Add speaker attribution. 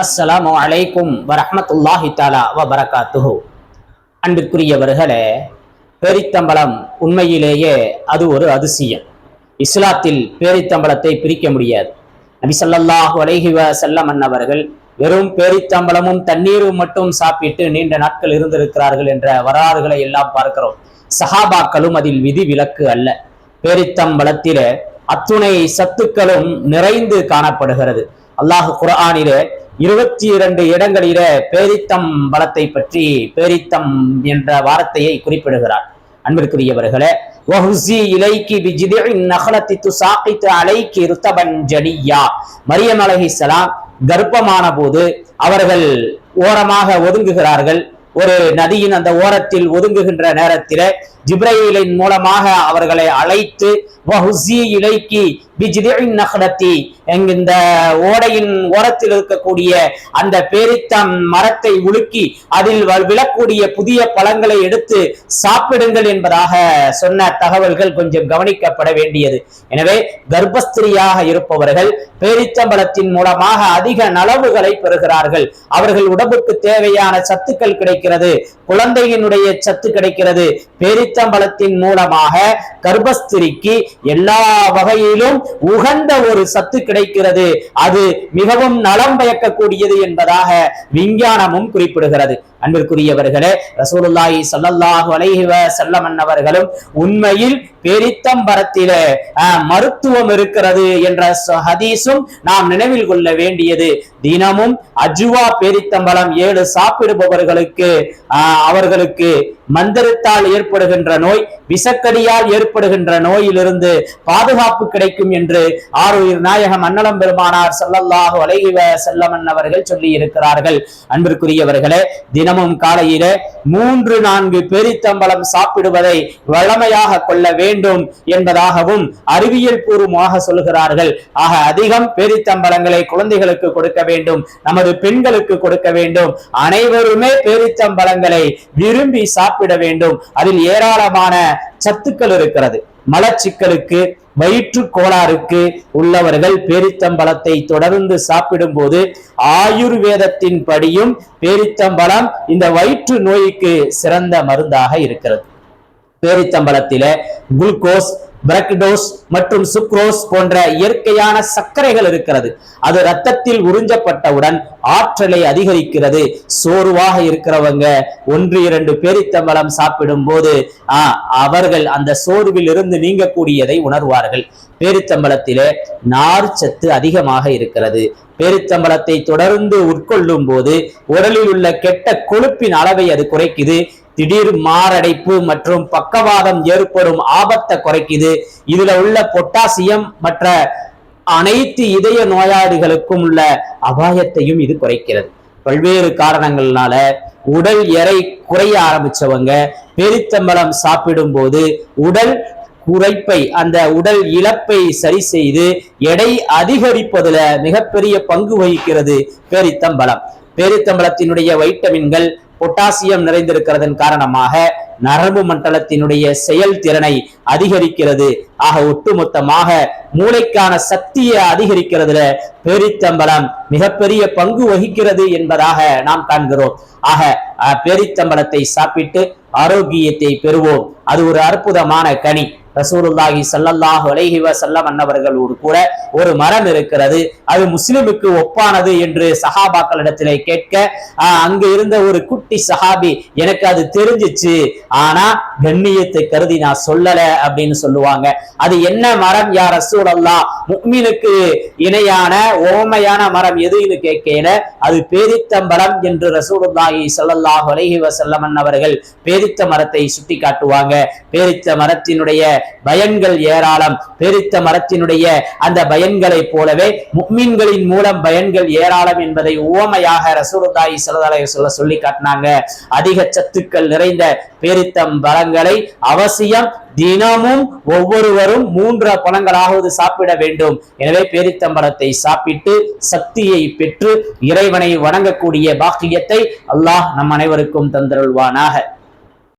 Speaker 1: அஸ்ஸலாமு அலைக்கும் வரமத்துல்லாஹி தாலா வ பரகாத்துஹு அன்பிற்குரியவர்களே பேரித்தம்பலம் உண்மையிலேயே அது ஒரு அதிசயம். இஸ்லாத்தில் பேரித்தம்பலத்தை பிரிக்க முடியாது. நபி ஸல்லல்லாஹு அலைஹி செல்லம் அன்னவர்கள் வெறும் பேரித்தம்பலமும் தண்ணீரும் மட்டும் சாப்பிட்டு நீண்ட நாட்கள் இருந்திருக்கிறார்கள் என்ற வரலாறுகளை எல்லாம் பார்க்கிறோம். சஹாபாக்களும் அதில் விதி விலக்கு அல்ல. பேரித்தம்பளத்திலே அத்துணை சத்துக்களும் நிறைந்து காணப்படுகிறது. அல்லாஹ் குரானிலே இருபத்தி இரண்டு இடங்களில பேரித்தம் பலத்தை பற்றி பேரித்தம் என்ற வார்த்தையை குறிப்பிடுகிறார். அன்பிற்குரியவர்களே வஹுசி இலைக்கு பிஜிதின் நகலத்தி துசாக்கித்து அலைக்கு ருத்தபன் ஜடியா மரியம் அலைஹிஸ்ஸலாம் கர்ப்பமான போது அவர்கள் ஓரமாக ஒதுங்குகிறார்கள். ஒரு நதியின் அந்த ஓரத்தில் ஒதுங்குகின்ற நேரத்தில் ஜிப்ரையிலின் மூலமாக அவர்களை அழைத்து வஹுசி இலைக்கு பிஜிதின் இந்த ஓடையின் ஓரத்தில் இருக்கக்கூடிய அந்த பேரித்தம் மரத்தை உலுக்கி அதில் வ- விழக்கூடிய புதிய பழங்களை எடுத்து சாப்பிடுங்கள் என்பதாக சொன்ன தகவல்கள் கொஞ்சம் கவனிக்கப்பட வேண்டியது. எனவே கர்ப்பஸ்திரியாக இருப்பவர்கள் பேரித்தம்பலத்தின் மூலமாக அதிக நலவுகளை பெறுகிறார்கள். அவர்கள் உடம்புக்கு தேவையான சத்துக்கள் கிடைக்கிறது குழந்தையினுடைய சத்து கிடைக்கிறது. பேரித்தம்பலத்தின் மூலமாக கர்ப்பஸ்திரிக்கு எல்லா வகையிலும் உகந்த ஒரு சத்து கிடைக்கிறது. அது மிகவும் நலம் பயக்கக்கூடியது என்பதாக விஞ்ஞானமும் குறிப்பிடுகிறது. அன்பிற்குரியவர்களே ரசூலுல்லாஹி சல்லல்லாஹு அலைஹிவ வஸல்லம் அவர்களும் உண்மையில் பெரித்தம்பரத்திலே மருத்துவம் இருக்கிறது என்ற ஹதீஸும் நாம் நினைவில் கொள்ள வேண்டியது. தினமும் அஜுவா பேரித்தம்பலம் ஏழு சாப்பிடுபவர்களுக்கு அவர்களுக்கு மந்திரத்தால் ஏற்படுகின்ற நோய் விசக்கடியால் ஏற்படுகின்ற நோயிலிருந்து பாதுகாப்பு கிடைக்கும் என்று ஆறுயிர் நாயகம் அன்னலம் பெருமானார் ஸல்லல்லாஹு அலைஹி வஸல்லம் அவர்கள் சொல்லி இருக்கிறார்கள் அன்பிற்குரியவர்களே தினம் தினமும் காலையில மூன்று நான்கு பெரித்தம்பளம் சாப்பிடுவதை வளமையாக கொள்ள வேண்டும் என்பதாகவும் அறிவியல் பூர்வமாக சொல்கிறார்கள் ஆக அதிகம் பேரித்தம்பலங்களை குழந்தைகளுக்கு கொடுக்க வேண்டும் நமது பெண்களுக்கு கொடுக்க வேண்டும். அனைவருமே பேரித்தம்பலங்களை விரும்பி சாப்பிட வேண்டும். அதில் ஏராளமான சத்துக்கள் இருக்கிறது. மலச்சிக்கலுக்கு வயிற்று கோளாறுக்கு உள்ளவர்கள் பேரித்தம்பலத்தை தொடர்ந்து சாப்பிடும்போது ஆயுர்வேதத்தின் படியும் பேரித்தம்பலம் இந்த வயிற்று நோய்க்கு சிறந்த மருந்தாக இருக்கிறது. பேரித்தம்பலத்தில குளுக்கோஸ் பிரக்டோஸ் மற்றும் சுக்ரோஸ் போன்ற இயற்கையான சர்க்கரைகள் இருக்கிறது. அது ரத்தத்தில் உறிஞ்சப்பட்டவுடன் ஆற்றலை அதிகரிக்கிறது. சோர்வாக இருக்கிறவங்க ஒன்று இரண்டு பேரித்தம்பலம் சாப்பிடும் போது ஆஹ் அவர்கள் அந்த சோர்வில் இருந்து நீங்கக்கூடியதை உணர்வார்கள். பேரித்தம்பலத்திலே நார் சத்து அதிகமாக இருக்கிறது. பேரித்தம்பலத்தை தொடர்ந்து உட்கொள்ளும் போது உடலில் உள்ள கெட்ட கொழுப்பின் அளவை அது குறைக்குது. திடீர் மாரடைப்பு மற்றும் பக்கவாதம் ஏற்படும் ஆபத்தை குறைக்குது. இதுல உள்ள பொட்டாசியம் மற்ற அனைத்து இதய நோயாளிகளுக்கும் உள்ள அபாயத்தையும் இது குறைக்கிறது. பல்வேறு காரணங்கள்னால உடல் எறை குறைய ஆரம்பிச்சவங்க பெரித்தம்பலம் சாப்பிடும்போது உடல் குறைப்பை அந்த உடல் இழப்பை சரி செய்து எடை அதிகரிப்பதுல மிகப்பெரிய பங்கு வகிக்கிறது பேரித்தம்பலம் பேரித்தம்பலத்தினுடைய வைட்டமின்கள் பொட்டாசியம் நிறைந்திருக்கிறதன் காரணமாக நரம்பு மண்டலத்தினுடைய செயல்திறனை அதிகரிக்கிறது. ஆக ஒட்டுமொத்தமாக மூளைக்கான சக்தியை அதிகரிக்கிறதுல பேரித்தம்பலம் மிகப்பெரிய பங்கு வகிக்கிறது என்பதாக நாம் காண்கிறோம். ஆக அஹ், பேரித்தம்பலத்தை சாப்பிட்டு ஆரோக்கியத்தை பெறுவோம். அது ஒரு அற்புதமான கனி. ரசூலுல்லாஹி சல்லல்லாஹ் அலைஹி வஸல்லம் அன்னவர்களோடு கூட ஒரு மரம் இருக்கிறது. அது முஸ்லிமுக்கு ஒப்பானது என்று சஹாபாக்களிடத்திலே கேட்க ஆஹ், அங்கு இருந்த ஒரு குட்டி சஹாபி எனக்கு அது தெரிஞ்சிச்சு. ஆனா கண்ணியத்தை கருதி நான் சொல்லல அப்படின்னு சொல்லுவாங்க. அது என்ன மரம் யார் ரசூலல்லா முக்மீனுக்கு இணையான ஓமையான மரம் எதுன்னு கேட்கல அது பேதித்தம்பரம் என்று ரசூலுல்லாஹி ஸல்லல்லாஹு அலைஹி வசல்லமன் அவர்கள் பேரித்த மரத்தை சுட்டி காட்டுவாங்க பேரித்த மரத்தினுடைய பயன்கள் ஏராளம். பேரித்த மரத்தினுடைய அந்த பயன்களை போலவே முக்மீன்களின் மூலம் பயன்கள் ஏராளம் என்பதை உவமையாக ரசூலுல்லாஹி ஸல்லல்லாஹு சொல்ல சொல்லி காட்டினாங்க. அதிக சத்துக்கள் நிறைந்த பேரித்தம் பழங்களை அவசியம் தினமும் ஒவ்வொருவரும் மூன்று பழங்களாவது சாப்பிட வேண்டும். எனவே பேரித்தம்பரத்தை சாப்பிட்டு சக்தியை பெற்று இறைவனை வணங்கக்கூடிய பாக்கியத்தை அல்லாஹ் நம் அனைவருக்கும் தந்தருள்வானாக.